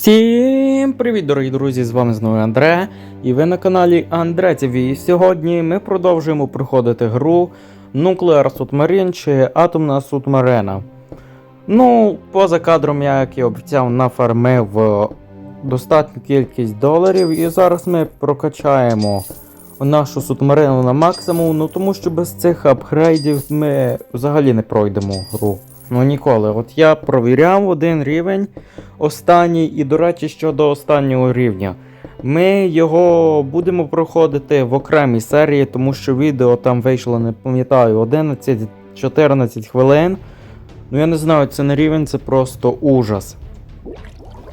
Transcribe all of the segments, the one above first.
Всім привіт, дорогі друзі! З вами знову Андре, і ви на каналі Андре ТВ. І Сьогодні ми продовжуємо проходити гру Nuclear Submarine чи Атомна Субмарина. Ну, поза кадром, я, як і обіцяв, нафармив е, достатню кількість доларів, і зараз ми прокачаємо нашу субмарину на максимум, ну тому що без цих апгрейдів ми взагалі не пройдемо гру. Ну ніколи. От я провіряв один рівень останній, і, до речі, щодо останнього рівня. Ми його будемо проходити в окремій серії, тому що відео там вийшло, не пам'ятаю, 11-14 хвилин. Ну я не знаю, це не рівень, це просто ужас.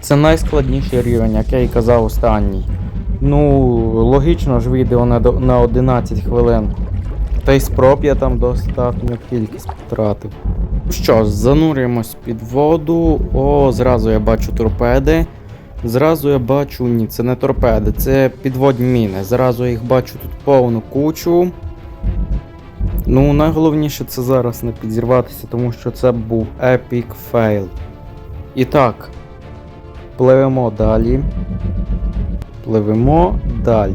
Це найскладніший рівень, як я і казав останній. Ну, логічно ж відео на, на 11 хвилин. Та й спроб я там достатню кількість втратив. Що, занурюємось під воду. О, зразу я бачу торпеди. Зразу я бачу, ні, це не торпеди, це підводні міни. Зразу їх бачу тут повну кучу. Ну, найголовніше це зараз не підірватися, тому що це був епік фейл. І так, пливемо далі. Пливемо далі.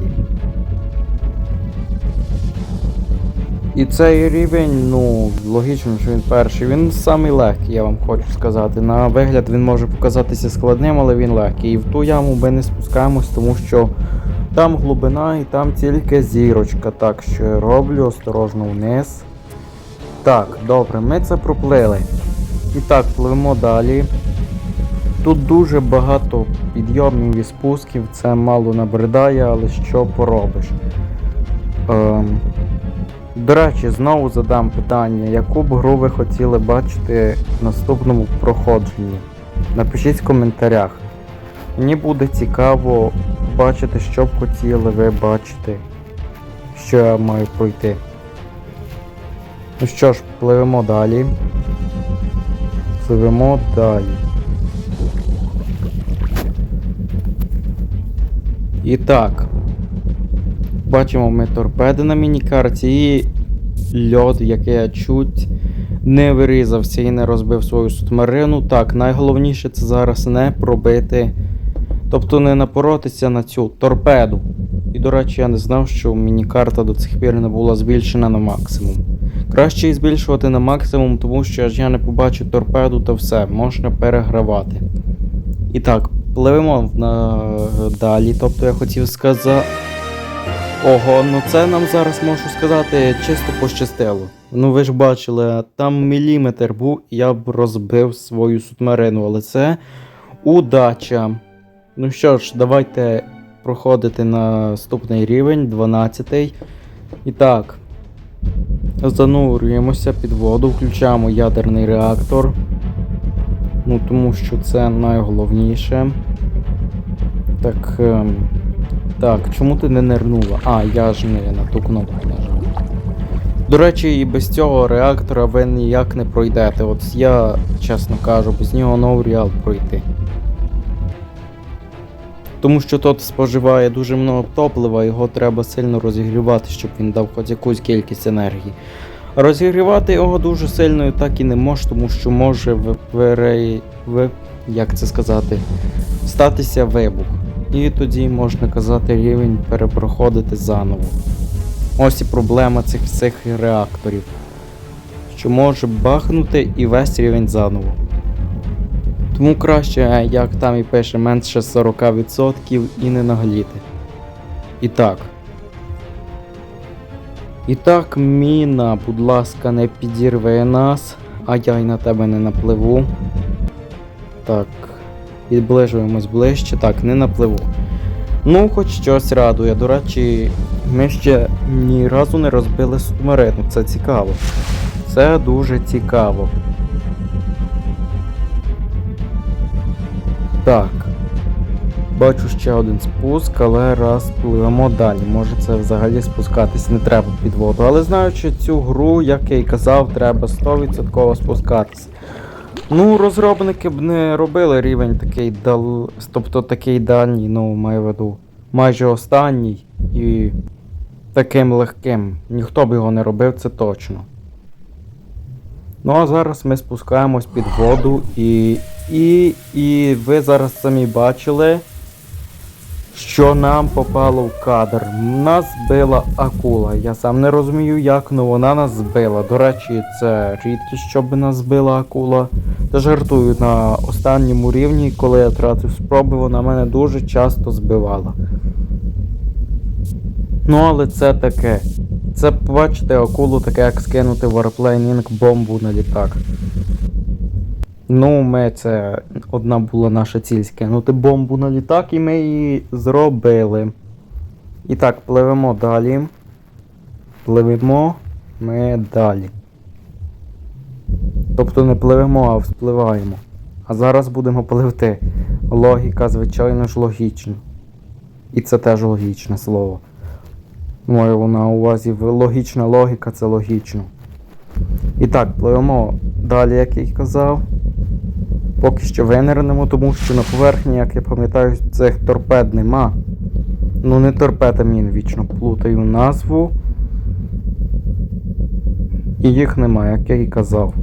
І цей рівень, ну, логічно, що він перший. Він самий легкий, я вам хочу сказати. На вигляд він може показатися складним, але він легкий. І в ту яму ми не спускаємось, тому що там глибина і там тільки зірочка. Так що я роблю осторожно вниз. Так, добре, ми це проплили. І так, пливемо далі. Тут дуже багато підйомів і спусків, це мало набридає, але що поробиш. Ем, до речі, знову задам питання, яку б гру ви хотіли бачити в наступному проходженні? Напишіть в коментарях. Мені буде цікаво бачити, що б хотіли ви бачити, що я маю пройти. Ну що ж, пливемо далі. Пливемо далі. І так. Бачимо ми торпеди на мінікарті і льод, який я чуть не вирізався і не розбив свою субмарину. Так, найголовніше це зараз не пробити, тобто не напоротися на цю торпеду. І, до речі, я не знав, що мінікарта до цих пір не була збільшена на максимум. Краще її збільшувати на максимум, тому що аж я не побачу торпеду та все, можна перегравати. І так, пливемо на... далі. Тобто я хотів сказати. Ого, ну це нам зараз можу сказати чисто пощастило. Ну ви ж бачили, там міліметр був, я б розбив свою субмарину, але це удача. Ну що ж, давайте проходити на наступний рівень, 12. І так. Занурюємося під воду, включаємо ядерний реактор. Ну, тому що це найголовніше. Так. Ем... Так, чому ти не нирнула? А, я ж не на ту кнопку нажав. До речі, і без цього реактора ви ніяк не пройдете. От я, чесно кажу, без нього no пройти. Тому що тот споживає дуже много топлива, його треба сильно розігрівати, щоб він дав хоч якусь кількість енергії. Розігрівати його дуже сильно так і не можеш, тому що може в, в, в, як це сказати, статися вибух. І тоді можна казати рівень перепроходити заново. Ось і проблема цих всіх реакторів. Що може бахнути і весь рівень заново. Тому краще, як там і пише, менше 40% і не нагліти. І так. І так, міна, будь ласка, не підірви нас, а я й на тебе не напливу. Так. Підближуємось ближче, так, не напливу. Ну, хоч щось радує. До речі, ми ще ні разу не розбили субмарину. Це цікаво. Це дуже цікаво. Так. Бачу ще один спуск, але раз пливемо далі. Може це взагалі спускатись не треба під воду. Але знаючи цю гру, як я й казав, треба 100% спускатись. Ну, розробники б не робили рівень такий дал... тобто такий дальній, ну, маю в виду, майже останній і таким легким. Ніхто б його не робив, це точно. Ну а зараз ми спускаємось під воду і І, і ви зараз самі бачили, що нам попало в кадр. Нас збила акула. Я сам не розумію, як, але вона нас збила. До речі, це рідкість, щоб нас збила акула. Та жартую на останньому рівні, коли я тратив спроби, вона мене дуже часто збивала. Ну, але це таке. Це бачите акулу таке, як скинути Warplane бомбу на літак. Ну, ми це одна була наша ціль скинути бомбу на літак, і ми її зробили. І так, пливемо далі. Пливемо ми далі. Тобто не пливемо, а вспливаємо. А зараз будемо пливти. Логіка, звичайно ж, логічна. І це теж логічне слово. Маю на увазі логічна логіка це логічно. І так, пливемо далі, як я й казав. Поки що винирнемо, тому що на поверхні, як я пам'ятаю, цих торпед нема. Ну не торпед, а вічно плутаю назву. І їх нема, як я і казав.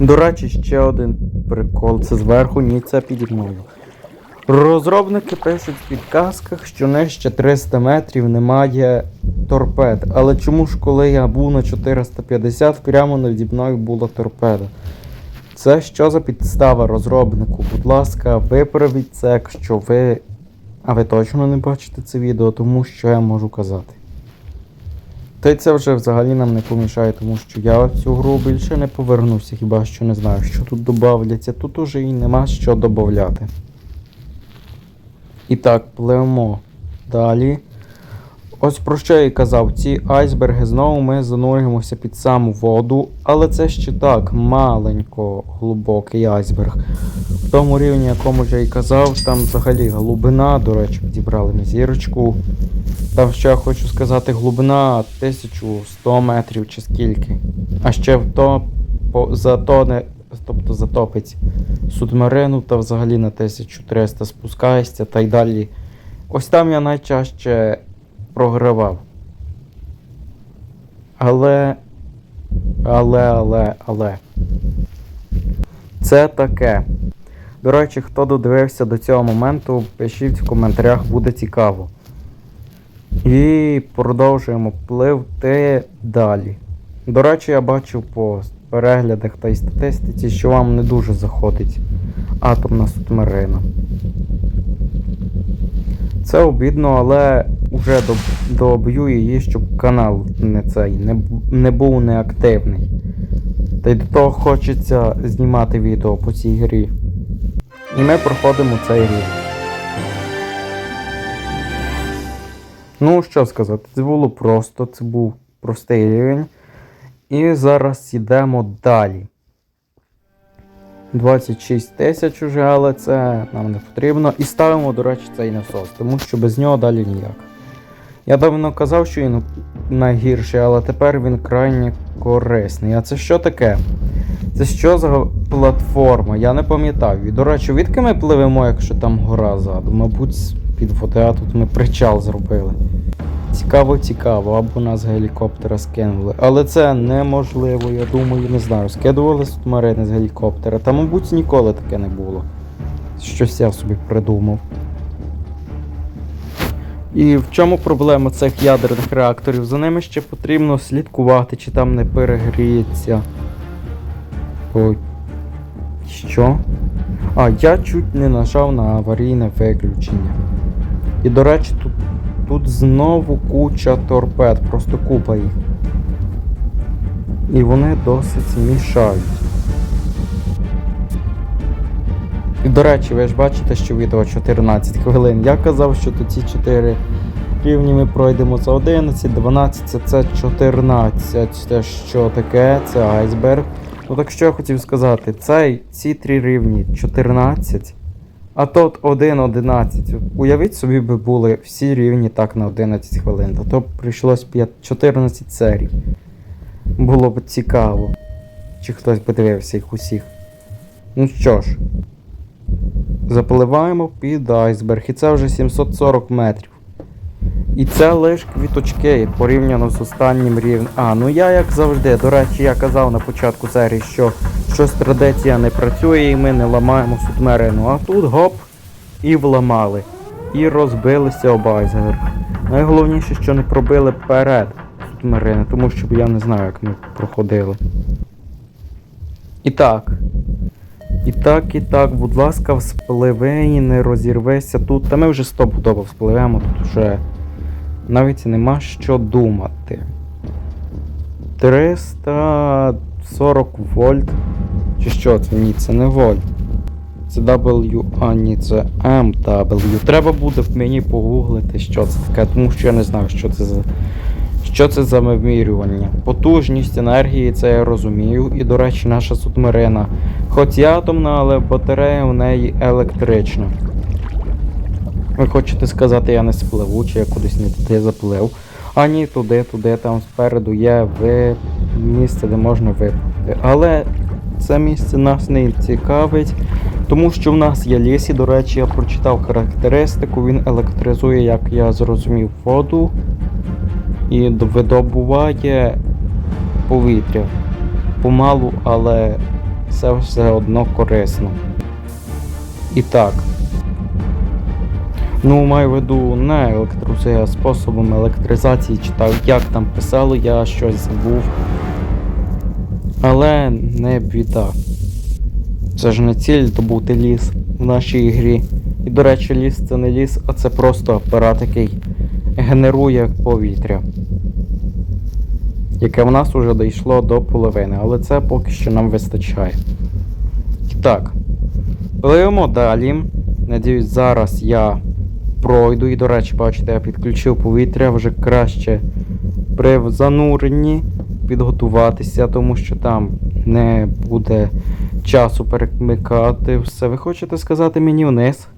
До речі, ще один прикол. Це зверху, ні, це піді мною. Розробники пишуть в підказках, що нижче 300 метрів немає торпед. Але чому ж коли я був на 450, прямо наді мною була торпеда? Це що за підстава розробнику? Будь ласка, виправіть це, якщо ви. А ви точно не бачите це відео, тому що я можу казати. Та й це вже взагалі нам не помішає, тому що я в цю гру більше не повернуся, хіба що не знаю, що тут додавляться. Тут уже і нема що додати. І так, пливемо далі. Ось про що я і казав, ці айсберги знову ми занурюємося під саму воду, але це ще так, маленько глибокий айсберг. В тому рівні, якому я і казав, там взагалі глибина, до речі, підібрали ми зірочку. Там ще я хочу сказати, глибина 1100 метрів чи скільки. А ще в то затоне, тобто затопить субмарину та взагалі на 1300 спускаєшся та й далі. Ось там я найчаще програвав. Але. Але, але, але. Це таке. До речі, хто додивився до цього моменту, пишіть в коментарях, буде цікаво. І продовжуємо пливти далі. До речі, я бачив по переглядах та й статистиці, що вам не дуже заходить атомна субмарина. Це обідно, але вже доб- доб'ю її, щоб канал не цей не, не був неактивний. Та й до того хочеться знімати відео по цій грі. І ми проходимо цей рівень. Ну, що сказати, це було просто, це був простий рівень. І зараз йдемо далі. 26 тисяч уже, але це нам не потрібно. І ставимо, до речі, цей насос, тому що без нього далі ніяк. Я давно казав, що він найгірший, але тепер він крайне корисний. А це що таке? Це що за платформа? Я не пам'ятаю. І, до речі, відки ми пливемо, якщо там гора ззаду? Мабуть, під води, а тут ми причал зробили. Цікаво, цікаво, або нас гелікоптера скинули. Але це неможливо, я думаю, не знаю. Скидували субмарини з гелікоптера. Та, мабуть, ніколи таке не було. Щось я собі придумав. І в чому проблема цих ядерних реакторів? За ними ще потрібно слідкувати, чи там не перегріється. Ой. Що? А, я чуть не нажав на аварійне виключення. І до речі, тут, тут знову куча торпед, просто купа їх. І вони досить мішають. І до речі, ви ж бачите, що відео 14 хвилин. Я казав, що тут ці 4 рівні ми пройдемо за 11, 12, це, це 14. Це що таке? Це айсберг. Ну так що я хотів сказати, цей, ці три рівні 14, а тут 1, 11. Уявіть собі би були всі рівні так на 11 хвилин, то, то прийшлось 5, 14 серій. Було б цікаво. Чи хтось подивився їх усіх. Ну що ж, запливаємо під айсберг, і це вже 740 метрів. І це лише квіточки порівняно з останнім рівнем. А, ну я як завжди, до речі, я казав на початку серії, що щось традиція не працює і ми не ламаємо субмарину. А тут гоп і вламали. І розбилися об айсберг. Найголовніше, що не пробили перед субмарини, тому що я не знаю, як ми проходили. І так. І так, і так, будь ласка, вспливи і не розірвися тут. Та ми вже стопудово вспливемо, тут вже навіть нема що думати. 340 вольт. Чи що це? Ні, це не вольт. Це W, а ні, це MW. Треба буде мені погуглити, що це таке, тому що я не знаю, що це за. Що це за вимірювання? Потужність енергії, це я розумію. І, до речі, наша субмарина. Хоч і атомна, але батарея в неї електрична. Ви хочете сказати, я не спливу, чи я кудись не туди заплив. А ні, туди, туди, там спереду є ви... місце, де можна виплити. Але це місце нас не цікавить, тому що в нас є ліс, і, до речі, я прочитав характеристику, він електризує, як я зрозумів, воду і видобуває повітря. Помалу, але це все одно корисно. І так. Ну, маю в виду не електрозує, а способом електризації читав. Як там писало, я щось забув. Але не біда. Це ж не ціль добути ліс в нашій грі. І, до речі, ліс це не ліс, а це просто апарат, який генерує повітря. Яке в нас уже дійшло до половини, але це поки що нам вистачає. Так. Пливемо далі. Надіюсь, зараз я пройду. І, до речі, бачите, я підключив повітря вже краще при зануренні підготуватися, тому що там не буде часу перемикати все. Ви хочете сказати мені вниз?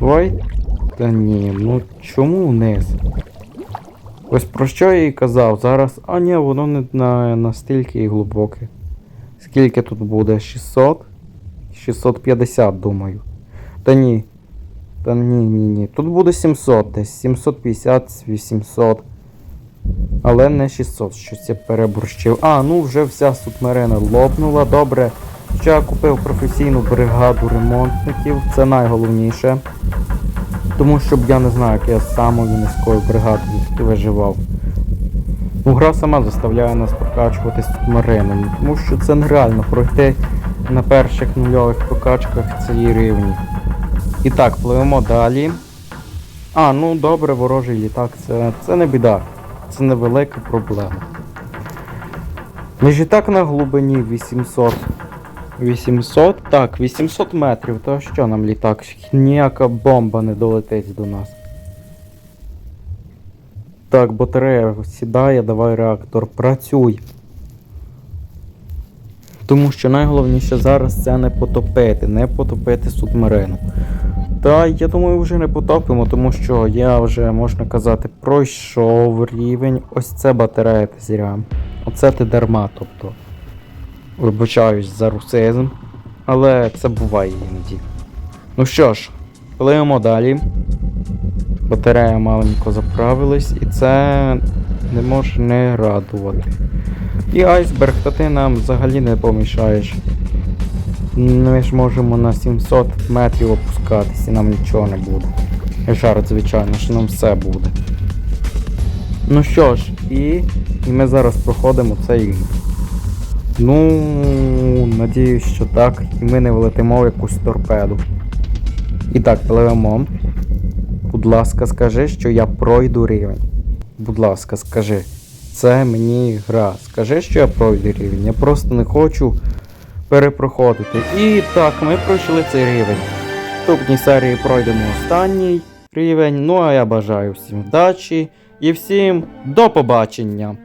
Давай. Та ні, ну чому вниз? Ось про що я і казав. Зараз. А ні, воно не на, настільки і глибоке. Скільки тут буде? 600? 650, думаю. Та ні. Та ні, ні, ні. Тут буде 700 десь. 750, 800. Але не 600, щось я переборщив. А, ну вже вся субмарина лопнула. Добре. Що я купив професійну бригаду ремонтників. Це найголовніше. Тому що я не знаю, як я з самою низькою бригадою виживав. Ну, гра сама заставляє нас прокачувати субмаринами, тому що це нереально пройти на перших нульових прокачках цієї рівні. І так, пливемо далі. А, ну добре, ворожий літак, це, це не біда. Це невелика проблема. Ми ж і так на глибині 800. 800? Так, 800 метрів, то що нам літак? Ніяка бомба не долетить до нас. Так, батарея сідає, давай реактор, працюй. Тому що найголовніше зараз це не потопити, не потопити субмарину. Та я думаю, вже не потопимо, тому що я вже, можна казати, пройшов рівень. Ось це батарея ти зря. Оце ти дарма, тобто. Вибачаюсь за русизм. Але це буває іноді. Ну що ж, пливемо далі. Батарея маленько заправилась, і це не може не радувати. І айсберг, то ти нам взагалі не помішаєш. Ми ж можемо на 700 метрів опускатись і нам нічого не буде. Жарт, звичайно, що нам все буде. Ну що ж, і, і ми зараз проходимо цей. Ну, надіюсь, що так. І ми не влетимо в якусь торпеду. І так, пливемо. Будь ласка, скажи, що я пройду рівень. Будь ласка, скажи. Це мені гра. Скажи, що я пройду рівень. Я просто не хочу перепроходити. І так, ми пройшли цей рівень. В наступній серії пройдемо останній рівень. Ну а я бажаю всім вдачі і всім до побачення!